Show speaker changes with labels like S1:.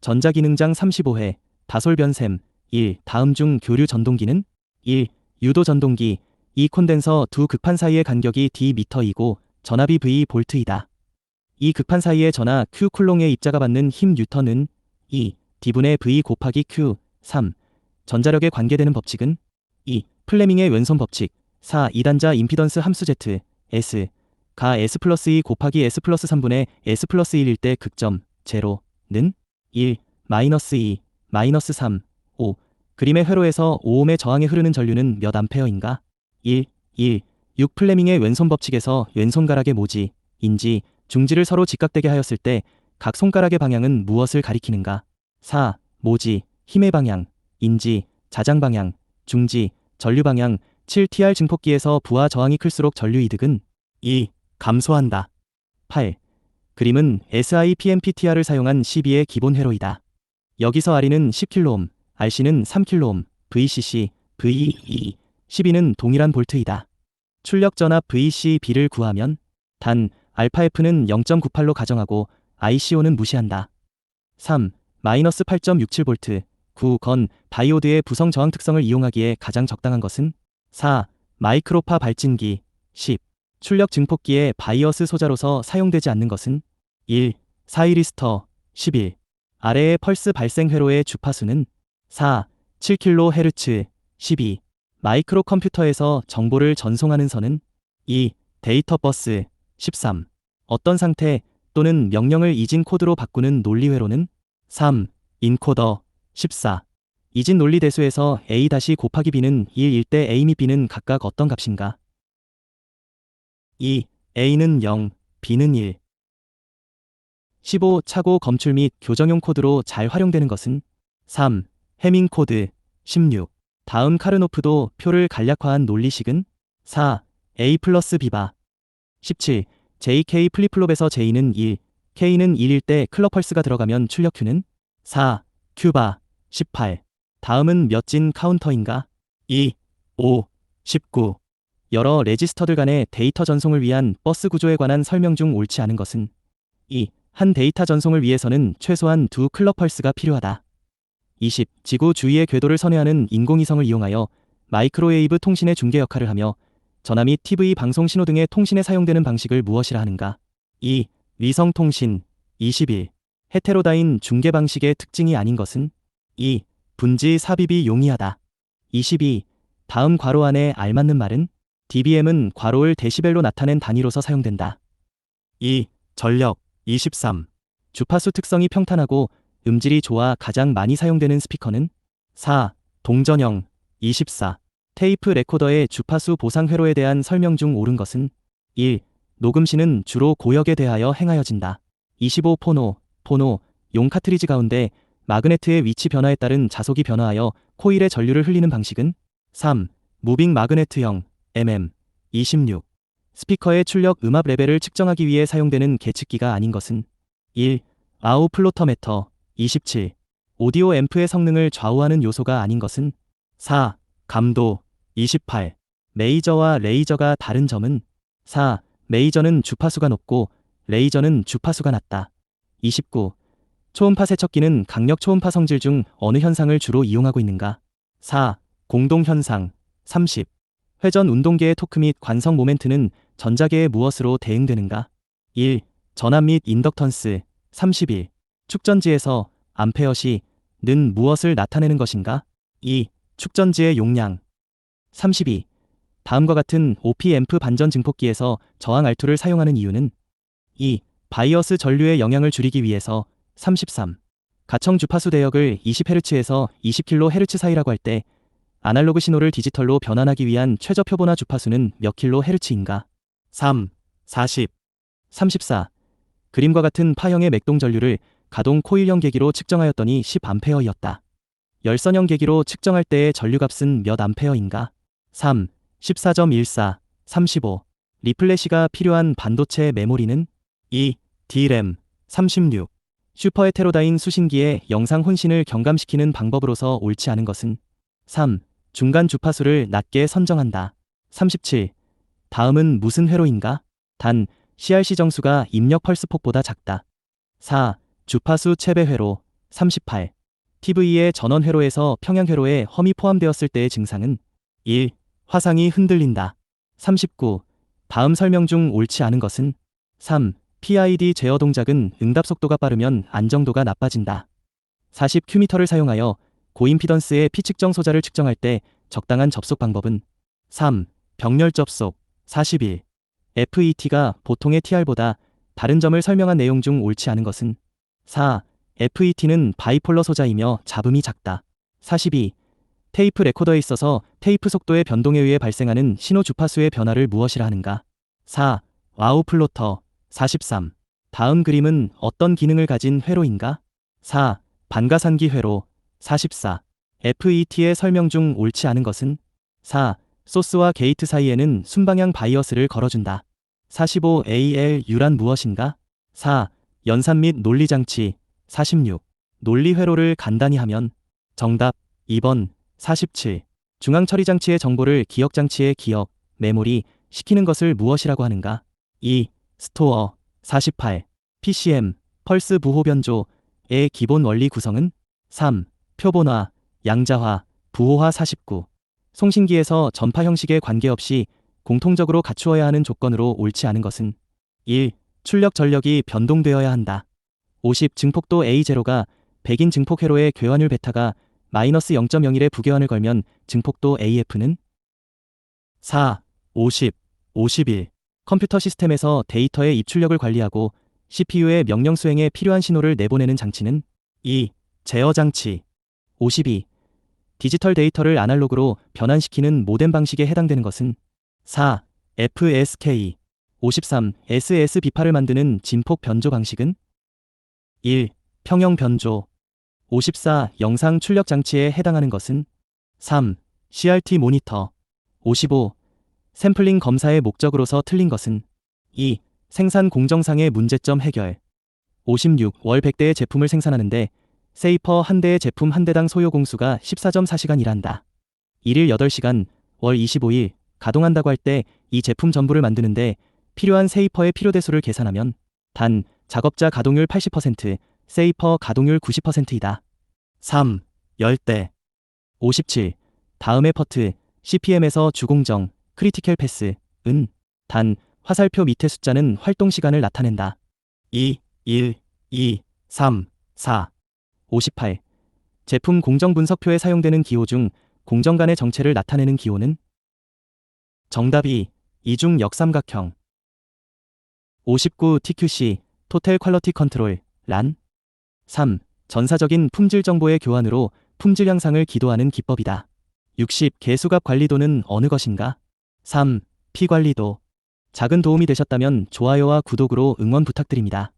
S1: 전자기능장 35회, 다솔변샘 1. 다음 중 교류 전동기는 1. 유도 전동기 2. 콘덴서 두 극판 사이의 간격이 d미터이고 전압이 V 볼트이다. 이 극판 사이의 전하 Q 쿨롱의 입자가 받는 힘 뉴턴은 2. D분의 V 곱하기 Q 3. 전자력에 관계되는 법칙은 2. 플레밍의 왼손 법칙 4. 이단자 임피던스 함수 Z S 가 S 플러스 2 곱하기 S 플러스 3분의 S 플러스 1일 때 극점 제로는 1, 마이너스 2, 마이너스 3, 5. 그림의 회로에서 5옴의 저항에 흐르는 전류는 몇 암페어인가? 1, 1. 6. 플레밍의 왼손 법칙에서 왼손가락의 모지, 인지, 중지를 서로 직각되게 하였을 때 각 손가락의 방향은 무엇을 가리키는가? 4. 모지, 힘의 방향, 인지, 자장 방향, 중지, 전류 방향, 7. TR 증폭기에서 부하 저항이 클수록 전류 이득은 2. 감소한다. 8. 그림은 SIPMPTR을 사용한 12의 기본 회로이다. 여기서 R이는 10kΩ, RC는 3kΩ, VCC, VE, 12는 동일한 볼트이다. 출력 전압 VCB를 구하면 단 알파-F는 0.98로 가정하고 ICO는 무시한다. 3. 마이너스 8.67V 9. 건 다이오드의 부성 저항 특성을 이용하기에 가장 적당한 것은 4. 마이크로파 발진기 10. 출력 증폭기의 바이어스 소자로서 사용되지 않는 것은 1. 사이리스터 11. 아래의 펄스 발생 회로의 주파수는 4. 7kHz 12. 마이크로 컴퓨터에서 정보를 전송하는 선은 2. 데이터 버스 13. 어떤 상태 또는 명령을 이진 코드로 바꾸는 논리 회로는 3. 인코더 14. 이진 논리 대수에서 a 곱하기 b는 1일 때 a 및 b는 각각 어떤 값인가? 2. a는 0, b는 1. 15. 차고 검출 및 교정용 코드로 잘 활용되는 것은 3. 해밍 코드 16. 다음 카르노프도 표를 간략화한 논리식은 4. a 플러스 b바 17. JK 플립플롭에서 J는 1, K는 1일 때 클럽 펄스가 들어가면 출력 Q는 4, 큐바 18. 다음은 몇진 카운터인가? 2, 5, 19. 여러 레지스터들 간의 데이터 전송을 위한 버스 구조에 관한 설명 중 옳지 않은 것은 2. 한 데이터 전송을 위해서는 최소한 두 클럽 펄스가 필요하다. 20. 지구 주위의 궤도를 선회하는 인공위성을 이용하여 마이크로웨이브 통신의 중개 역할을 하며 전화 및 TV 방송 신호 등의 통신에 사용되는 방식을 무엇이라 하는가? 2. 위성 통신 21. 헤테로다인 중계 방식의 특징이 아닌 것은 2. 분지 삽입이 용이하다. 22. 다음 괄호 안에 알맞는 말은 dBm은 괄호를 데시벨로 나타낸 단위로서 사용된다. 2. 전력 23. 주파수 특성이 평탄하고 음질이 좋아 가장 많이 사용되는 스피커는 4. 동전형 24. 테이프 레코더의 주파수 보상 회로에 대한 설명 중 옳은 것은 1. 녹음 시는 주로 고역에 대하여 행하여진다. 25. 포노, 포노, 용 카트리지 가운데 마그네트의 위치 변화에 따른 자속이 변화하여 코일의 전류를 흘리는 방식은 3. 무빙 마그네트형, MM, 26. 스피커의 출력 음압 레벨을 측정하기 위해 사용되는 계측기가 아닌 것은 1. 아우 플로터 메터, 27. 오디오 앰프의 성능을 좌우하는 요소가 아닌 것은 4. 감도, 28. 메이저와 레이저가 다른 점은 4. 메이저는 주파수가 높고 레이저는 주파수가 낮다. 29. 초음파 세척기는 강력 초음파 성질 중 어느 현상을 주로 이용하고 있는가? 4. 공동 현상. 30. 회전 운동계의 토크 및 관성 모멘트는 전자계의 무엇으로 대응되는가? 1. 전압 및 인덕턴스. 31. 축전지에서 암페어시 는 무엇을 나타내는 것인가? 2. 축전지의 용량. 32. 다음과 같은 OP-앰프 반전 증폭기에서 저항 R2를 사용하는 이유는 2. 바이어스 전류의 영향을 줄이기 위해서 33. 가청 주파수 대역을 20Hz에서 20kHz 사이라고 할 때 아날로그 신호를 디지털로 변환하기 위한 최저 표본화 주파수는 몇 kHz인가? 3. 40. 34. 그림과 같은 파형의 맥동 전류를 가동 코일형 계기로 측정하였더니 10A였다. 열선형 계기로 측정할 때의 전류값은 몇 암페어인가? 3. 14.14, 35. 리플래시가 필요한 반도체 메모리는 2. D램 36. 슈퍼 헤테로다인 수신기의 영상 혼신을 경감시키는 방법으로서 옳지 않은 것은 3. 중간 주파수를 낮게 선정한다. 37. 다음은 무슨 회로인가? 단 CRC 정수가 입력 펄스폭보다 작다. 4. 주파수 채배 회로 38. TV의 전원 회로에서 평양 회로에 험이 포함되었을 때의 증상은 1. 화상이 흔들린다. 39. 다음 설명 중 옳지 않은 것은 3. PID 제어 동작은 응답 속도가 빠르면 안정도가 나빠진다. 40 큐미터를 사용하여 고임피던스의 피 측정 소자를 측정할 때 적당한 접속 방법은 3. 병렬 접속 41. FET가 보통의 TR보다 다른 점을 설명한 내용 중 옳지 않은 것은 4. FET는 바이폴러 소자이며 잡음이 작다. 42. 테이프 레코더에 있어서 테이프 속도의 변동에 의해 발생하는 신호 주파수의 변화를 무엇이라 하는가? 4. 와우 플로터 43. 다음 그림은 어떤 기능을 가진 회로인가? 4. 반가산기 회로 44. FET의 설명 중 옳지 않은 것은 4. 소스와 게이트 사이에는 순방향 바이어스를 걸어준다. 45. ALU란 무엇인가? 4. 연산 및 논리 장치 46. 논리 회로를 간단히 하면 정답 2번 47. 중앙 처리 장치의 정보를 기억 장치에 기억, 메모리, 시키는 것을 무엇이라고 하는가? 2. 스토어 48. PCM, 펄스 부호 변조의 기본 원리 구성은 3. 표본화, 양자화, 부호화 49. 송신기에서 전파 형식에 관계없이 공통적으로 갖추어야 하는 조건으로 옳지 않은 것은 1. 출력 전력이 변동되어야 한다. 50 증폭도 A0가 100인 증폭 회로의 괴환율 베타가 마이너스 0.01의 부괴환을 걸면 증폭도 AF는 4. 50, 51. 컴퓨터 시스템에서 데이터의 입출력을 관리하고 CPU의 명령 수행에 필요한 신호를 내보내는 장치는 2. 제어 장치 52. 디지털 데이터를 아날로그로 변환시키는 모뎀 방식에 해당되는 것은 4. FSK 53. SS 비파를 만드는 진폭 변조 방식은 1. 평형 변조 54. 영상 출력 장치에 해당하는 것은 3. CRT 모니터 55. 샘플링 검사의 목적으로서 틀린 것은 2. 생산 공정상의 문제점 해결 56. 월 100대의 제품을 생산하는데 세이퍼 한 대의 제품 한 대당 소요 공수가 14.4시간 일한다. 1일 8시간, 월 25일 가동한다고 할 때 이 제품 전부를 만드는데 필요한 세이퍼의 필요 대수를 계산하면 단 작업자 가동률 80%, 세이퍼 가동률 90%이다. 3. 열대 57. 다음의 퍼트, CPM에서 주공정, 크리티컬 패스, 은, 단, 화살표 밑에 숫자는 활동 시간을 나타낸다. 2, 1, 2, 3, 4. 58. 제품 공정 분석표에 사용되는 기호 중 공정 간의 정체를 나타내는 기호는 정답이 이중 역삼각형 59 TQC 토텔 퀄러티 컨트롤 란 3. 전사적인 품질 정보의 교환으로 품질 향상을 기도하는 기법이다. 60 개수값 관리도는 어느 것인가? 3. 피 관리도 작은 도움이 되셨다면 좋아요와 구독으로 응원 부탁드립니다.